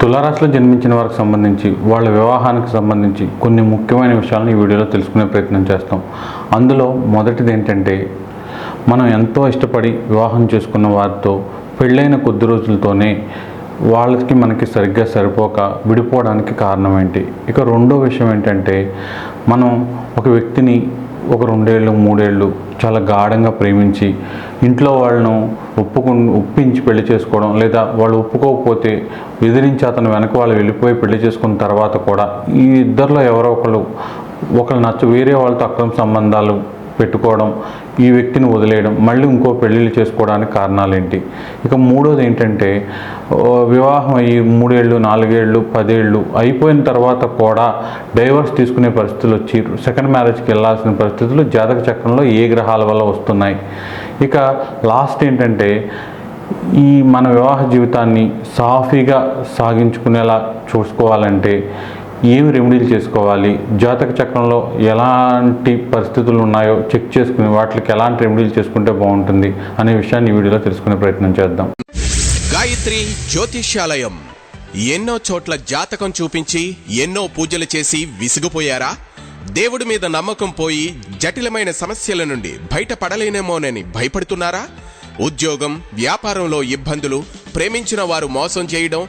తులారాశిలో జన్మించిన వారికి సంబంధించి వాళ్ళ వివాహానికి సంబంధించి కొన్ని ముఖ్యమైన విషయాలను ఈ వీడియోలో తెలుసుకునే ప్రయత్నం చేస్తాం. అందులో మొదటిది ఏంటంటే మనం ఎంతో ఇష్టపడి వివాహం చేసుకున్న వారితో పెళ్ళైన కొద్ది రోజులతోనే వాళ్ళకి మనకి సరిగ్గా సరిపోక విడిపోవడానికి కారణం ఏంటి? ఇక రెండో విషయం ఏంటంటే మనం ఒక వ్యక్తిని ఒక రెండేళ్ళు మూడేళ్ళు చాలా గాఢంగా ప్రేమించి ఇంట్లో వాళ్ళను ఒప్పుకు ఒప్పించి పెళ్ళి చేసుకోవడం లేదా వాళ్ళు ఒప్పుకోకపోతే బెదిరించి అతను వెనక వాళ్ళు వెళ్ళిపోయి పెళ్ళి చేసుకున్న తర్వాత కూడా ఈ ఇద్దరిలో ఎవరో ఒకరు ఒకరు నచ్చ వేరే వాళ్ళతో అక్రమ సంబంధాలు పెట్టుకోవడం ఈ వ్యక్తిని వదిలేయడం మళ్ళీ ఇంకో పెళ్ళిళ్ళు చేసుకోవడానికి కారణాలు ఏంటి ఇక మూడోది ఏంటంటే వివాహం అయ్యి మూడేళ్ళు నాలుగేళ్ళు పదేళ్ళు అయిపోయిన తర్వాత కూడా డైవర్స్ తీసుకునే పరిస్థితులు వచ్చి సెకండ్ మ్యారేజ్కి వెళ్ళాల్సిన పరిస్థితులు జాతక చక్రంలో ఏ గ్రహాల వల్ల వస్తున్నాయి? ఇక లాస్ట్ ఏంటంటే ఈ మన వివాహ జీవితాన్ని సాఫీగా సాగించుకునేలా చూసుకోవాలంటే ఏమి రెమెడీలు చేసుకోవాలి? జాతక చక్రంలో ఎలాంటి పరిస్థితులు ఉన్నాయో చెక్ చేసుకుని వాటికి ఎలాంటి రెమెడీలు చేసుకుంటే బాగుంటుంది అనే విషయాన్ని ఈ వీడియోలో తెలుసుకునే ప్రయత్నం చేద్దాం. గాయత్రి జ్యోతిష్యాలయం. ఎన్నో చోట్ల జాతకం చూపించి ఎన్నో పూజలు చేసి విసిగిపోయారా? దేవుడి మీద నమ్మకం పోయి జటిలమైన సమస్యల నుండి బయటపడలేనేమోనని భయపడుతున్నారా? ఉద్యోగం వ్యాపారంలో ఇబ్బందులు ప్రేమించిన వారు మోసం చేయడం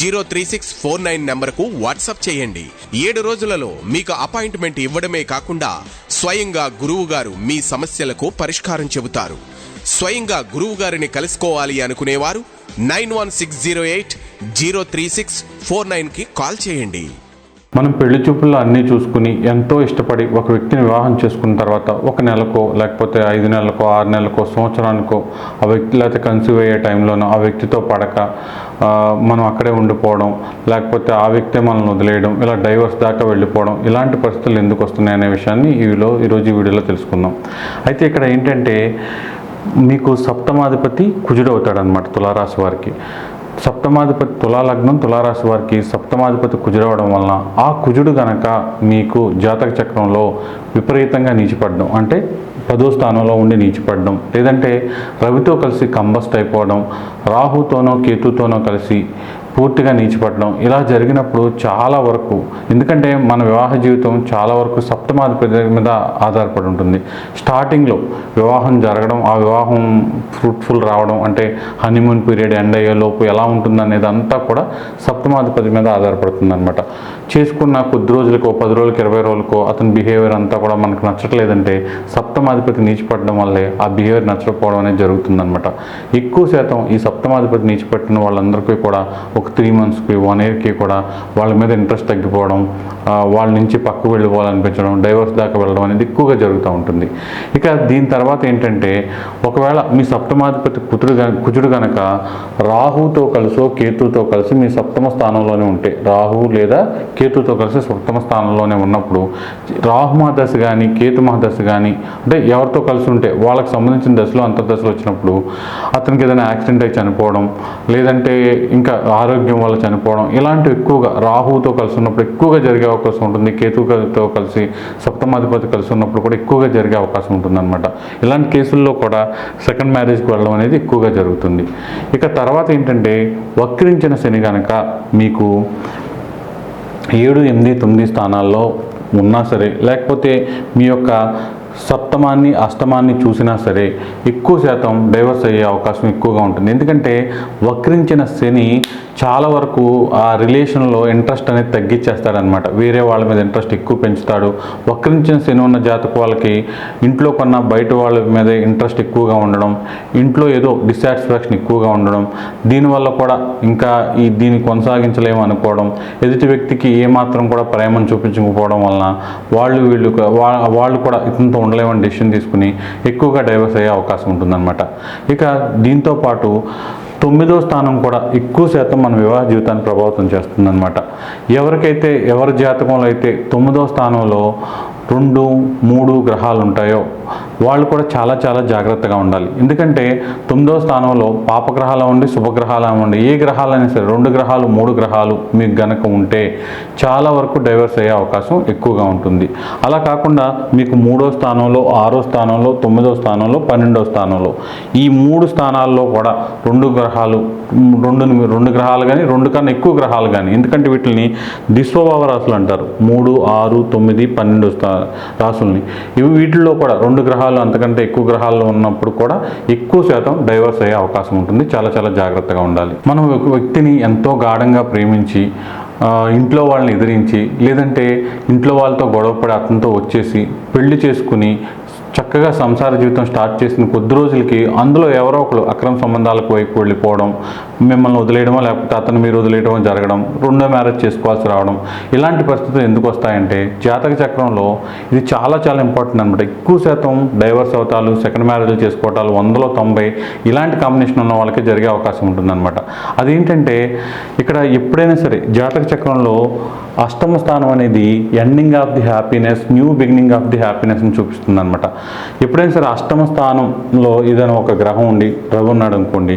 zero three six four nine నెంబర్కు వాట్సాప్ చేయండి. ఏడు రోజులలో మీకు అపాయింట్మెంట్ ఇవ్వడమే కాకుండా స్వయంగా గురువు గారు మీ సమస్యలకు పరిష్కారం చెబుతారు. స్వయంగా గురువు గారిని కలుసుకోవాలి అనుకునేవారు nine one six zero eight zero three six four నైన్కి కాల్ చేయండి. మనం పెళ్ళి చూపుల్లో అన్నీ చూసుకుని ఎంతో ఇష్టపడి ఒక వ్యక్తిని వివాహం చేసుకున్న తర్వాత ఒక నెలకో లేకపోతే ఐదు నెలలకో ఆరు నెలలకో సంవత్సరానికో ఆ వ్యక్తి లేకపోతే కన్సీవ్ అయ్యే టైంలోనో ఆ వ్యక్తితో పడక మనం అక్కడే ఉండిపోవడం లేకపోతే ఆ వ్యక్తే మనల్ని వదిలేయడం ఇలా డైవర్స్ దాకా వెళ్ళిపోవడం ఇలాంటి పరిస్థితులు ఎందుకు వస్తున్నాయి అనే విషయాన్ని ఈలో ఈరోజు ఈ వీడియోలో తెలుసుకుందాం. అయితే ఇక్కడ ఏంటంటే మీకు సప్తమాధిపతి కుజుడు అవుతాడనమాట తులారాశి వారికి. సప్తమాధిపతి తులాలగ్నం తులారాశి వారికి సప్తమాధిపతి కుజుడవడం వలన ఆ కుజుడు గనక మీకు జాతక చక్రంలో విపరీతంగా నిలిచిపడడం అంటే పదో స్థానంలో ఉండి నీచిపడడం లేదంటే రవితో కలిసి కంబస్ట్ అయిపోవడం రాహుతోనో కేతుతోనో కలిసి పూర్తిగా నీచిపడడం ఇలా జరిగినప్పుడు చాలా వరకు ఎందుకంటే మన వివాహ జీవితం చాలా వరకు సప్తమాధిపతి మీద ఆధారపడి ఉంటుంది. స్టార్టింగ్లో వివాహం జరగడం ఆ వివాహం ఫ్రూట్ఫుల్ రావడం అంటే హనీమూన్ పీరియడ్ ఎండ్ అయ్యే లోపు ఎలా ఉంటుంది అనేది అంతా కూడా సప్తమాధిపతి మీద ఆధారపడుతుంది అనమాట చేసుకున్న కొద్ది రోజులకో పది రోజులకి ఇరవై రోజులకో అతని బిహేవియర్ అంతా కూడా మనకు నచ్చట్లేదంటే సప్తమాధిపతి నీచిపడడం వల్లే ఆ బిహేవియర్ నచ్చకపోవడం అనేది జరుగుతుందన్నమాట. ఎక్కువ శాతం ఈ సప్తమాధిపతి నీచిపట్టిన వాళ్ళందరికీ కూడా ఒక త్రీ మంత్స్కి వన్ ఇయర్కి కూడా వాళ్ళ మీద ఇంట్రెస్ట్ తగ్గిపోవడం వాళ్ళ నుంచి పక్కకు వెళ్ళిపోవాలనిపించడం డైవర్స్ దాకా వెళ్ళడం అనేది ఎక్కువగా జరుగుతూ ఉంటుంది. ఇక దీని తర్వాత ఏంటంటే ఒకవేళ మీ సప్తమాధిపతి కుతుడు కుజుడు గనక రాహుతో కలిసో కేతుతో కలిసి మీ సప్తమ స్థానంలోనే ఉంటే రాహు లేదా కేతుతో కలిసి సప్తమ స్థానంలోనే ఉన్నప్పుడు రాహు మహాదశ కానీ కేతు మహాదశ కానీ అంటే ఎవరితో కలిసి ఉంటే వాళ్ళకి సంబంధించిన దశలో అంతర్దశలు వచ్చినప్పుడు అతనికి ఏదైనా యాక్సిడెంట్ అయి చనిపోవడం లేదంటే ఇంకా ఆరోగ్యం వల్ల చనిపోవడం ఇలాంటివి ఎక్కువగా రాహుతో కలిసి ఉన్నప్పుడు ఎక్కువగా జరిగే అవకాశం ఉంటుంది కేతుతో కలిసి సప్తమాధిపతి కలిసి ఉన్నప్పుడు కూడా ఎక్కువగా జరిగే అవకాశం ఉంటుందన్నమాట. ఇలాంటి కేసుల్లో కూడా సెకండ్ మ్యారేజ్కి వెళ్ళడం అనేది ఎక్కువగా జరుగుతుంది. ఇక తర్వాత ఏంటంటే వక్రించిన శని కనుక మీకు ఏడు ఎనిమిది తొమ్మిది స్థానాల్లో ఉన్నా సరే లేకపోతే మీ యొక్క సప్తమాన్ని అష్టమాన్ని చూసినా సరే ఎక్కువ శాతం డైవర్స్ అయ్యే అవకాశం ఎక్కువగా ఉంటుంది. ఎందుకంటే వక్రించిన శని చాలా వరకు ఆ రిలేషన్లో ఇంట్రెస్ట్ అనేది తగ్గించేస్తాడనమాట వేరే వాళ్ళ మీద ఇంట్రెస్ట్ ఎక్కువ పెంచుతాడు. వక్రించిన శని ఉన్న జాతకు వాళ్ళకి ఇంట్లో కన్నా బయట వాళ్ళ మీద ఇంట్రెస్ట్ ఎక్కువగా ఉండడం ఇంట్లో ఏదో డిస్సాటిస్ఫాక్షన్ ఎక్కువగా ఉండడం దీనివల్ల కూడా ఇంకా ఈ దీన్ని కొనసాగించలేము అనుకోవడం ఎదుటి వ్యక్తికి ఏమాత్రం కూడా ప్రేమను చూపించకపోవడం వలన వాళ్ళు వీళ్ళు వాళ్ళు కూడా ఇతనితో ఉండలేమని డెసిషన్ తీసుకుని ఎక్కువగా డైవర్స్ అయ్యే అవకాశం ఉంటుందన్నమాట. ఇక దీంతో పాటు తొమ్మిదో స్థానం కూడా ఎక్కువ శాతం మన వివాహ జీవితాన్ని ప్రభావితం చేస్తుందన్నమాట. ఎవరికైతే ఎవరి జాతకంలో అయితే తొమ్మిదో స్థానంలో రెండు మూడు గ్రహాలు ఉంటాయో వాళ్ళు కూడా చాలా చాలా జాగ్రత్తగా ఉండాలి. ఎందుకంటే తొమ్మిదవ స్థానంలో పాపగ్రహాలు ఉండి శుభగ్రహాలు ఉండి ఏ గ్రహాలైనా సరే రెండు గ్రహాలు మూడు గ్రహాలు మీకు గనక ఉంటే చాలా వరకు డైవర్స్ అయ్యే అవకాశం ఎక్కువగా ఉంటుంది. అలా కాకుండా మీకు మూడో స్థానంలో ఆరో స్థానంలో తొమ్మిదో స్థానంలో పన్నెండో స్థానంలో ఈ మూడు స్థానాల్లో కూడా రెండు గ్రహాలు రెండు రెండు గ్రహాలు కానీ రెండు కన్నా ఎక్కువ గ్రహాలు కానీ ఎందుకంటే వీటిని దిశ్వభావ రాసులు అంటారు. మూడు ఆరు తొమ్మిది పన్నెండు స్థా రాసుల్ని ఇవి వీటిల్లో కూడా రెండు గ్రహాలు అంతకంటే ఎక్కువ గ్రహాల్లో ఉన్నప్పుడు కూడా ఎక్కువ శాతం డైవర్స్ అయ్యే అవకాశం ఉంటుంది. చాలా చాలా జాగ్రత్తగా ఉండాలి. మనం ఒక వ్యక్తిని ఎంతో గాఢంగా ప్రేమించి ఇంట్లో వాళ్ళని ఎదిరించి లేదంటే ఇంట్లో వాళ్ళతో గొడవపడి అతనితో వచ్చేసి పెళ్ళి చేసుకుని చక్కగా సంసార జీవితం స్టార్ట్ చేసిన కొద్ది రోజులకి అందులో ఎవరో ఒకరు అక్రమ సంబంధాలకు వైపు వెళ్ళిపోవడం మిమ్మల్ని వదిలేయడమో లేకపోతే అతను మీరు వదిలేయడమో జరగడం రెండో మ్యారేజ్ చేసుకోవాల్సి రావడం ఇలాంటి పరిస్థితులు ఎందుకు వస్తాయంటే జాతక చక్రంలో ఇది చాలా చాలా ఇంపార్టెంట్ అనమాట ఎక్కువ శాతం డైవర్స్ అవతాలు సెకండ్ మ్యారేజ్లు చేసుకోవటాలు వందలో తొంభై ఇలాంటి కాంబినేషన్ ఉన్న వాళ్ళకి జరిగే అవకాశం ఉంటుందన్నమాట. అదేంటంటే ఇక్కడ ఎప్పుడైనా సరే జాతక చక్రంలో అష్టమ స్థానం అనేది ending of the happiness new beginning of the happiness అని చూపిస్తుంది అనమాట ఎప్పుడైనా సరే అష్టమ స్థానంలో ఏదైనా ఒక గ్రహం ఉండి రవి ఉన్నాడు అనుకోండి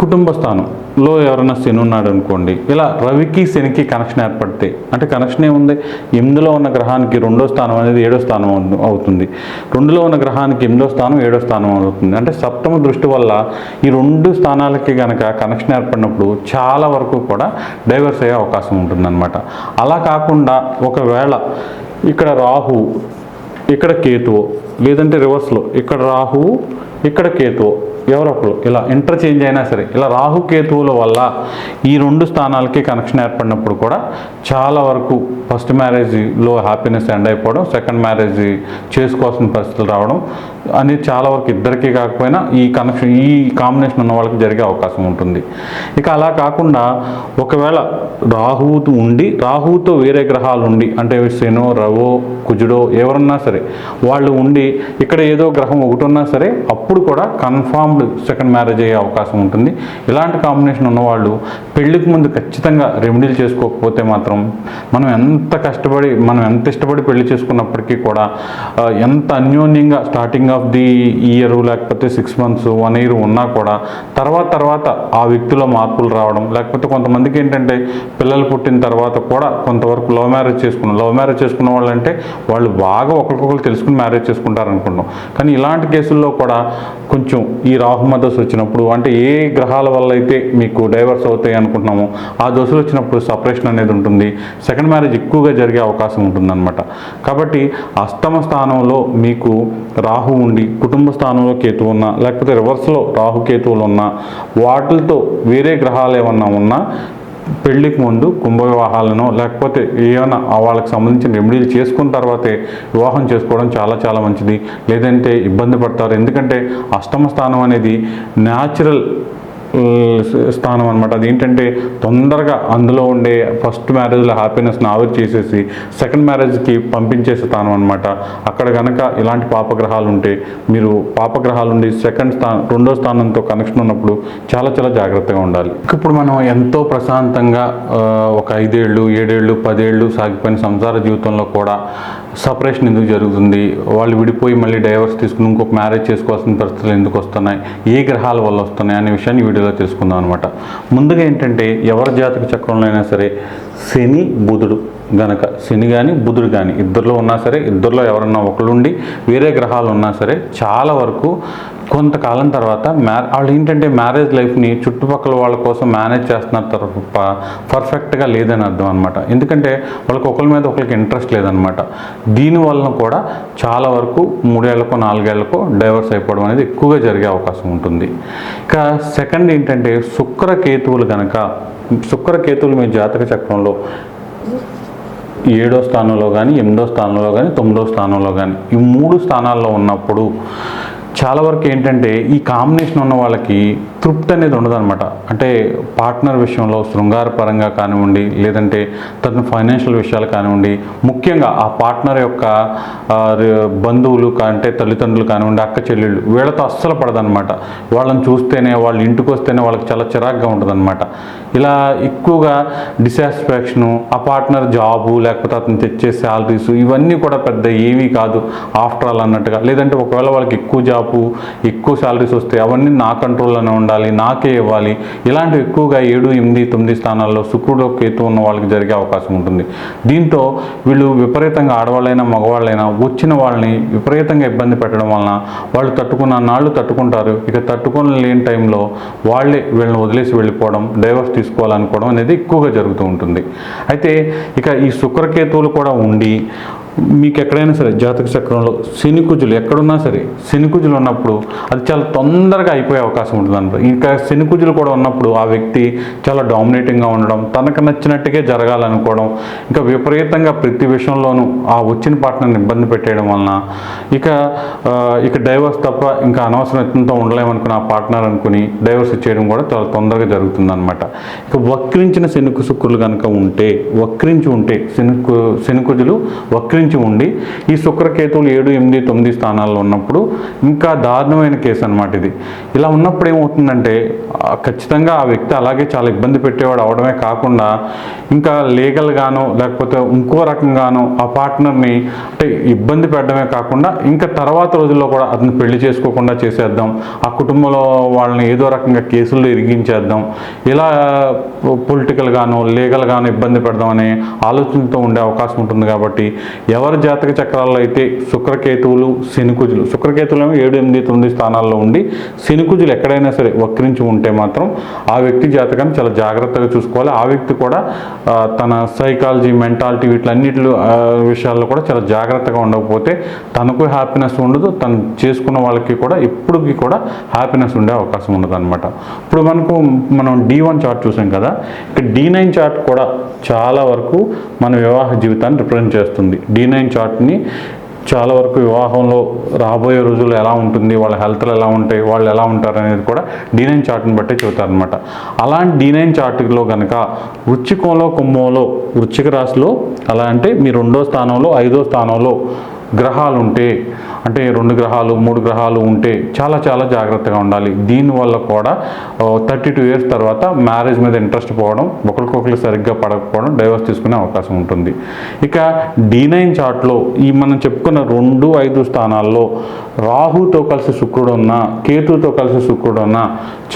కుటుంబ స్థానంలో ఎవరైనా శని ఉన్నాడు అనుకోండి ఇలా రవికి శనికి కనెక్షన్ ఏర్పడితే అంటే కనెక్షన్ ఏముంది? ఎనిమిదిలో ఉన్న గ్రహానికి రెండో స్థానం అనేది ఏడో స్థానం అవుతుంది. రెండులో ఉన్న గ్రహానికి ఎనిమిదో స్థానం ఏడో స్థానం అవుతుంది. అంటే సప్తమ దృష్టి వల్ల ఈ రెండు స్థానాలకి కనుక కనెక్షన్ ఏర్పడినప్పుడు చాలా వరకు కూడా డైవర్స్ అయ్యే అవకాశం ఉంటుందన్నమాట. అలా కాకుండా ఒకవేళ ఇక్కడ రాహు ఇక్కడ కేతువు లేదంటే రివర్స్లో ఇక్కడ రాహువు ఇక్కడ కేతువు ఎవరొకరు ఇలా ఇంటర్చేంజ్ అయినా సరే ఇలా రాహు కేతువుల వల్ల ఈ రెండు స్థానాలకి కనెక్షన్ ఏర్పడినప్పుడు కూడా చాలా వరకు ఫస్ట్ మ్యారేజ్లో హ్యాపీనెస్ ఎండ్ అయిపోవడం సెకండ్ మ్యారేజ్ చేసుకోవాల్సిన పరిస్థితులు రావడం అనేది చాలా వరకు ఇద్దరికీ కాకపోయినా ఈ కనెక్షన్ ఈ కాంబినేషన్ ఉన్న వాళ్ళకి జరిగే అవకాశం ఉంటుంది. ఇక అలా కాకుండా ఒకవేళ రాహువుతో ఉండి రాహువుతో వేరే గ్రహాలు ఉండి అంటే శనో రవో కుజుడో ఎవరన్నా సరే వాళ్ళు ఉండి ఇక్కడ ఏదో గ్రహం ఒకటి ఉన్నా సరే అప్పుడు కూడా కన్ఫామ్డ్ సెకండ్ మ్యారేజ్ అయ్యే అవకాశం ఉంటుంది. ఇలాంటి కాంబినేషన్ ఉన్నవాళ్ళు పెళ్ళికి ముందు ఖచ్చితంగా రెమెడీలు చేసుకోకపోతే మాత్రం మనం ఎంత కష్టపడి మనం ఎంత ఇష్టపడి పెళ్ళి చేసుకున్నప్పటికీ కూడా ఎంత అన్యోన్యంగా స్టార్టింగ్ ఆఫ్ ది ఇయర్ లేకపోతే సిక్స్ మంత్స్ వన్ ఇయర్ ఉన్నా కూడా తర్వాత తర్వాత ఆ వ్యక్తిలో మార్పులు రావడం లేకపోతే కొంతమందికి ఏంటంటే పిల్లలు పుట్టిన తర్వాత కూడా కొంతవరకు లవ్ మ్యారేజ్ చేసుకున్నాం లవ్ మ్యారేజ్ చేసుకున్న వాళ్ళు అంటే వాళ్ళు బాగా ఒకరికొకరు తెలుసుకుని మ్యారేజ్ చేసుకుంటారు అనుకుంటాం కానీ ఇలాంటి కేసుల్లో కూడా కొంచెం ఈ రాహు మదస్ వచ్చినప్పుడు అంటే ఏ గ్రహాల వల్ల అయితే మీకు డైవర్స్ అవుతాయి అనుకుంటున్నామో ఆ దోశలు వచ్చినప్పుడు సపరేషన్ అనేది ఉంటుంది. సెకండ్ మ్యారేజ్ ఎక్కువగా జరిగే అవకాశం ఉంటుందన్నమాట. కాబట్టి అష్టమ స్థానంలో మీకు రాహు ఉండి కుటుంబ స్థానంలో కేతు ఉన్నా లేకపోతే రివర్స్లో రాహు కేతువులు ఉన్నా వాటితో వేరే గ్రహాలు ఏమన్నా ఉన్నా పెళ్ళికి ముందు కుంభ వివాహాలను లేకపోతే ఏమైనా వాళ్ళకి సంబంధించిన రెమెడీలు చేసుకున్న తర్వాతే వివాహం చేసుకోవడం చాలా చాలా మంచిది. లేదంటే ఇబ్బంది పడతారు. ఎందుకంటే అష్టమ స్థానం అనేది న్యాచురల్ స్థానం అనమాట అది ఏంటంటే తొందరగా అందులో ఉండే ఫస్ట్ మ్యారేజ్లో హ్యాపీనెస్ని ఆవిరి చేసేసి సెకండ్ మ్యారేజ్కి పంపించే స్థానం అనమాట అక్కడ కనుక ఇలాంటి పాపగ్రహాలు ఉంటే మీరు పాపగ్రహాలు ఉండి సెకండ్ స్థానం రెండో స్థానంతో కనెక్షన్ ఉన్నప్పుడు చాలా చాలా జాగ్రత్తగా ఉండాలి. ఇప్పుడు మనం ఎంతో ప్రశాంతంగా ఒక ఐదేళ్ళు ఏడేళ్ళు పదేళ్ళు సాగిపోయిన సంసార జీవితంలో కూడా సపరేషన్ ఎందుకు జరుగుతుంది? వాళ్ళు విడిపోయి మళ్ళీ డైవర్స్ తీసుకుని ఇంకొక మ్యారేజ్ చేసుకోవాల్సిన పరిస్థితులు ఎందుకు వస్తున్నాయి? ఏ గ్రహాల వల్ల వస్తున్నాయి? అనే విషయాన్ని వీడియోలో తెలుసుకుందాం అనమాట ముందుగా ఏంటంటే ఎవరి జాతక చక్రంలో అయినా సరే శని బుధుడు. గనక శని కానీ బుధుడు కానీ ఇద్దరిలో ఉన్నా సరే ఇద్దరిలో ఎవరన్నా ఒకళ్ళుండి వేరే గ్రహాలు ఉన్నా సరే చాలా వరకు కొంతకాలం తర్వాత మ్యా వాళ్ళు ఏంటంటే మ్యారేజ్ లైఫ్ని చుట్టుపక్కల వాళ్ళ కోసం మేనేజ్ చేస్తున్నారు తప్ప పర్ఫెక్ట్గా లేదని అర్థం అనమాట ఎందుకంటే వాళ్ళకి ఒకరి మీద ఒకరికి ఇంట్రెస్ట్ లేదనమాట దీనివలన కూడా చాలా వరకు మూడేళ్ళకో నాలుగేళ్ళకో డైవర్స్ అయిపోవడం అనేది ఎక్కువగా జరిగే అవకాశం ఉంటుంది. ఇక సెకండ్ ఏంటంటే శుక్ర కేతువులు కనుక శుక్రకేతువులు మీ జాతక చక్రంలో ఏడో స్థానంలో కానీ ఎనిమిదో స్థానంలో కానీ తొమ్మిదో స్థానంలో కానీ ఈ మూడు స్థానాల్లో ఉన్నప్పుడు చాలా వరకు ఏంటంటే ఈ కాంబినేషన్ ఉన్న వాళ్ళకి తృప్తి అనేది ఉండదన్నమాట. అంటే పార్ట్నర్ విషయంలో శృంగారపరంగా కానివ్వండి లేదంటే తన ఫైనాన్షియల్ విషయాలు కానివ్వండి ముఖ్యంగా ఆ పార్ట్నర్ యొక్క బంధువులు అంటే తల్లిదండ్రులు కానివ్వండి అక్క చెల్లెళ్ళు వీళ్ళతో అస్సలు పడదనమాట వాళ్ళని చూస్తేనే వాళ్ళ ఇంటికి వస్తేనే వాళ్ళకి చాలా చిరాగ్గా ఉంటుందన్నమాట. ఇలా ఎక్కువగా డిసాటిస్ఫాక్షను ఆ పార్ట్నర్ జాబు లేకపోతే అతను తెచ్చే శాలరీస్ ఇవన్నీ కూడా పెద్ద ఏమీ కాదు. ఆఫ్టర్ ఆల్ అన్నట్టుగా. లేదంటే ఒకవేళ వాళ్ళకి ఎక్కువ జాబు ఎక్కువ శాలరీస్ వస్తే అవన్నీ నా కంట్రోల్లోనే ఉండాలి నాకే ఇవ్వాలి. ఇలాంటివి ఎక్కువగా ఏడు ఎనిమిది తొమ్మిది స్థానాల్లో శుక్రుడు కేతు ఉన్న వాళ్ళకి జరిగే అవకాశం ఉంటుంది. దీంతో వీళ్ళు విపరీతంగా ఆడవాళ్ళైనా మగవాళ్ళైనా వచ్చిన వాళ్ళని విపరీతంగా ఇబ్బంది పెట్టడం వలన వాళ్ళు తట్టుకున్న నాళ్ళు తట్టుకుంటారు. ఇక తట్టుకుని లేని టైంలో వాళ్ళే వీళ్ళని వదిలేసి వెళ్ళిపోవడం డైవర్స్ తీసుకోవాలనుకోవడం అనేది ఎక్కువగా జరుగుతూ ఉంటుంది. అయితే ఇక ఈ శుక్రకేతువులు కూడా ఉండి మీకు ఎక్కడైనా సరే జాతక చక్రంలో శనికుజులు ఎక్కడున్నా సరే శనికుజులు ఉన్నప్పుడు అది చాలా తొందరగా అయిపోయే అవకాశం ఉంటుంది అనమాట. ఇంకా శనికుజులు కూడా ఉన్నప్పుడు ఆ వ్యక్తి చాలా డామినేటింగ్గా ఉండడం తనకు నచ్చినట్టుగా జరగాలనుకోవడం ఇంకా విపరీతంగా ప్రతి విషయంలోనూ ఆ వచ్చిన పార్ట్నర్ని ఇబ్బంది పెట్టేయడం వలన ఇక ఇక డైవర్స్ తప్ప ఇంకా అనవసరం ఎంతో ఉండలేమనుకున్న ఆ పార్ట్నర్ అనుకుని డైవర్స్ ఇచ్చేయడం కూడా చాలా తొందరగా జరుగుతుందన్నమాట ఇక వక్రించిన శనుకు శుక్రులు కనుక ఉంటే వక్రించి ఉంటే శనుకు శనుకుజులు నుంచి ఉండి ఈ శుక్రకేతువులు ఏడు ఎనిమిది తొమ్మిది స్థానాల్లో ఉన్నప్పుడు ఇంకా దారుణమైన కేసు అనమాట ఇది. ఇలా ఉన్నప్పుడు ఏమవుతుందంటే ఖచ్చితంగా ఆ వ్యక్తి అలాగే చాలా ఇబ్బంది పెట్టేవాడు అవడమే కాకుండా ఇంకా లీగల్గానో లేకపోతే ఇంకో రకంగానో ఆ పార్ట్నర్ని అంటే ఇబ్బంది పెట్టడమే కాకుండా ఇంకా తర్వాత రోజుల్లో కూడా అతను పెళ్ళి చేసుకోకుండా చేసేద్దాం ఆ కుటుంబంలో వాళ్ళని ఏదో రకంగా కేసుల్లో ఇరిగించేద్దాం ఇలా పొలిటికల్గానో లీగల్గానో ఇబ్బంది పెడదాం అనే ఆలోచనతో ఉండే అవకాశం ఉంటుంది కాబట్టి ఎవరి జాతక చక్రాల్లో అయితే శుక్రకేతువులు శనికుజులు శుక్రకేతువులు ఏమో ఏడు ఎనిమిది తొమ్మిది స్థానాల్లో ఉండి శనికుజులు ఎక్కడైనా సరే వక్రించి ఉంటే మాత్రం ఆ వ్యక్తి జాతకాన్ని చాలా జాగ్రత్తగా చూసుకోవాలి. ఆ వ్యక్తి కూడా తన సైకాలజీ మెంటాలిటీ వీటిలన్నిటి విషయాల్లో కూడా చాలా జాగ్రత్తగా ఉండకపోతే తనకు హ్యాపీనెస్ ఉండదు. తను చేసుకున్న వాళ్ళకి కూడా ఎప్పటికీ కూడా హ్యాపీనెస్ ఉండే అవకాశం ఉండదు అనమాట ఇప్పుడు మనకు మనం డి వన్ చార్ట్ చూసాం కదా ఇక డి నైన్ చార్ట్ కూడా చాలా వరకు మన వివాహ జీవితాన్ని రిప్రజెంట్ చేస్తుంది. డి నైన్ చార్ట్ని చాలా వరకు వివాహంలో రాబోయే రోజుల్లో ఎలా ఉంటుంది వాళ్ళ హెల్త్లు ఎలా ఉంటాయి వాళ్ళు ఎలా ఉంటారు అనేది కూడా డి నైన్ చార్ట్ని బట్టే చెబుతారనమాట అలాంటి డి నైన్ చార్ట్లో కనుక వృచ్చికంలో కుంభంలో వృచ్చిక రాశిలో అలా అంటే మీ రెండో స్థానంలో ఐదో స్థానంలో గ్రహాలు ఉంటే అంటే రెండు గ్రహాలు మూడు గ్రహాలు ఉంటే చాలా చాలా జాగ్రత్తగా ఉండాలి. దీనివల్ల కూడా థర్టీ టూ ఇయర్స్ తర్వాత మ్యారేజ్ మీద ఇంట్రెస్ట్ పోవడం ఒకరికొకరు సరిగ్గా పడకపోవడం డైవర్స్ తీసుకునే అవకాశం ఉంటుంది. ఇక డీ నైన్ చార్ట్లో ఈ మనం చెప్పుకున్న రెండు ఐదు స్థానాల్లో రాహుతో కలిసి శుక్రుడు ఉన్నా కేతుతో కలిసి శుక్రుడు ఉన్నా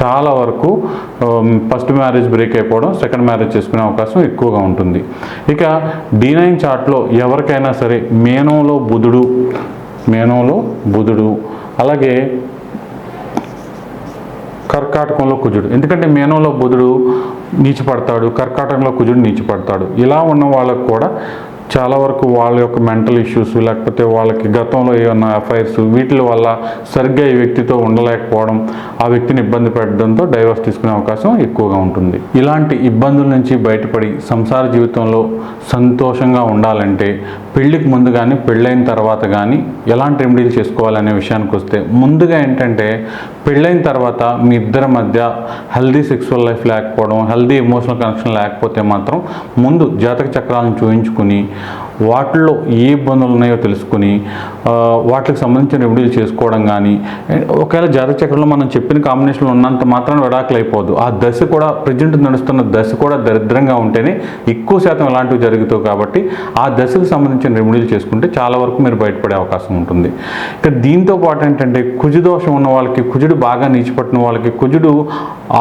చాలా వరకు ఫస్ట్ మ్యారేజ్ బ్రేక్ అయిపోవడం సెకండ్ మ్యారేజ్ చేసుకునే అవకాశం ఎక్కువగా ఉంటుంది. ఇక డీ నైన్ చార్ట్లో ఎవరికైనా సరే మేనంలో బుధుడు మేనంలో బుధుడు అలాగే కర్కాటకంలో కుజుడు. ఎందుకంటే మేనంలో బుధుడు నీచిపడతాడు కర్కాటకంలో కుజుడు నీచిపడతాడు. ఇలా ఉన్న వాళ్ళకు కూడా చాలా వరకు వాళ్ళ యొక్క మెంటల్ ఇష్యూస్ లేకపోతే వాళ్ళకి గతంలో ఏమన్నా అఫైర్స్ వీటి వల్ల సరిగ్గా ఈ వ్యక్తితో ఉండలేకపోవడం ఆ వ్యక్తిని ఇబ్బంది పెట్టడంతో డైవర్స్ తీసుకునే అవకాశం ఎక్కువగా ఉంటుంది. ఇలాంటి ఇబ్బందుల నుంచి బయటపడి సంసార జీవితంలో సంతోషంగా ఉండాలంటే పెళ్ళికి ముందు కానీ పెళ్ళైన తర్వాత కానీ ఎలాంటి రెమెడీలు చేసుకోవాలనే విషయానికి వస్తే ముందుగా ఏంటంటే పెళ్ళైన తర్వాత మీ ఇద్దరి మధ్య హెల్దీ సెక్సువల్ లైఫ్ లేకపోవడం హెల్దీ ఎమోషనల్ కనెక్షన్ లేకపోతే మాత్రం ముందు జాతక చక్రాలను చూయించుకుని వాటిల్లో ఏ ఇబ్బందులు ఉన్నాయో తెలుసుకుని వాటికి సంబంధించిన రెమెడీలు చేసుకోవడం కానీ ఒకవేళ జాతక చక్రంలో మనం చెప్పిన కాంబినేషన్లో ఉన్నంత మాత్రం విడాకులు అయిపోదు. ఆ దశ కూడా ప్రజెంట్ నడుస్తున్న దశ కూడా దరిద్రంగా ఉంటేనే ఎక్కువ శాతం ఇలాంటివి జరుగుతాయి కాబట్టి ఆ దశకు సంబంధించిన రెమెడీలు చేసుకుంటే చాలా వరకు మీరు బయటపడే అవకాశం ఉంటుంది. ఇక దీంతో పాటు ఏంటంటే కుజు దోషం ఉన్న వాళ్ళకి కుజుడు బాగా నీచిపట్టిన వాళ్ళకి కుజుడు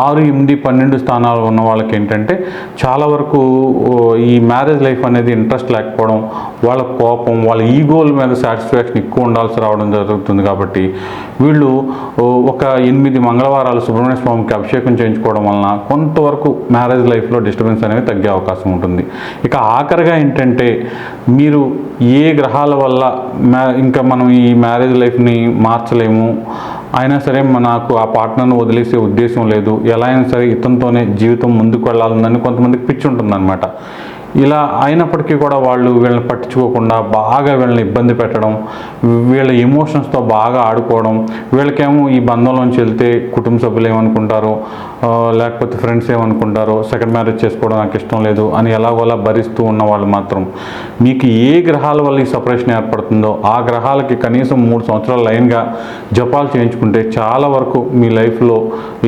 ఆరు ఎనిమిది పన్నెండు స్థానాలు ఉన్న వాళ్ళకి ఏంటంటే చాలా వరకు ఈ మ్యారేజ్ లైఫ్ అనేది ఇంట్రెస్ట్ లేకపోవడం వాళ్ళ కోపం వాళ్ళ ఈగోల మీద సాటిస్ఫాక్షన్ ఎక్కువ ఉండాల్సి రావడం జరుగుతుంది కాబట్టి వీళ్ళు ఒక ఎనిమిది మంగళవారాలు సుబ్రహ్మణ్య స్వామికి అభిషేకం చేయించుకోవడం వలన కొంతవరకు మ్యారేజ్ లైఫ్లో డిస్టర్బెన్స్ అనేది తగ్గే అవకాశం ఉంటుంది. ఇక ఆఖరిగా ఏంటంటే మీరు ఏ గ్రహాల వల్ల మ్యా ఇంకా మనం ఈ మ్యారేజ్ లైఫ్ని మార్చలేము అయినా సరే నాకు ఆ పార్ట్నర్ను వదిలేసే ఉద్దేశం లేదు ఎలా అయినా సరే ఇతనితోనే జీవితం ముందుకు వెళ్ళాలని కొంతమందికి పిచ్చి ఉంటుందన్నమాట. ఇలా అయినప్పటికీ కూడా వాళ్ళు వీళ్ళని పట్టించుకోకుండా బాగా వీళ్ళని ఇబ్బంది పెట్టడం వీళ్ళ ఎమోషన్స్తో బాగా ఆడుకోవడం వీళ్ళకేమో ఈ బంధంలోంచి వెళ్తే కుటుంబ సభ్యులు ఏమనుకుంటారో లేకపోతే ఫ్రెండ్స్ ఏమనుకుంటారో సెకండ్ మ్యారేజ్ చేసుకోవడం నాకు ఇష్టం లేదు అని ఎలాగోలా భరిస్తూ ఉన్న వాళ్ళు మాత్రం మీకు ఏ గ్రహాల వల్ల ఈ సపరేషన్ ఏర్పడుతుందో ఆ గ్రహాలకి కనీసం మూడు సంవత్సరాల లైన్గా జపాలు చేయించుకుంటే చాలా వరకు మీ లైఫ్లో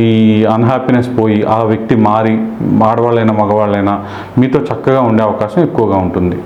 ఈ అన్హ్యాపీనెస్ పోయి ఆ వ్యక్తి మారి ఆడవాళ్ళైనా మగవాళ్ళైనా మీతో చక్కగా ఉండే అవకాశం ఎక్కువగా ఉంటుంది.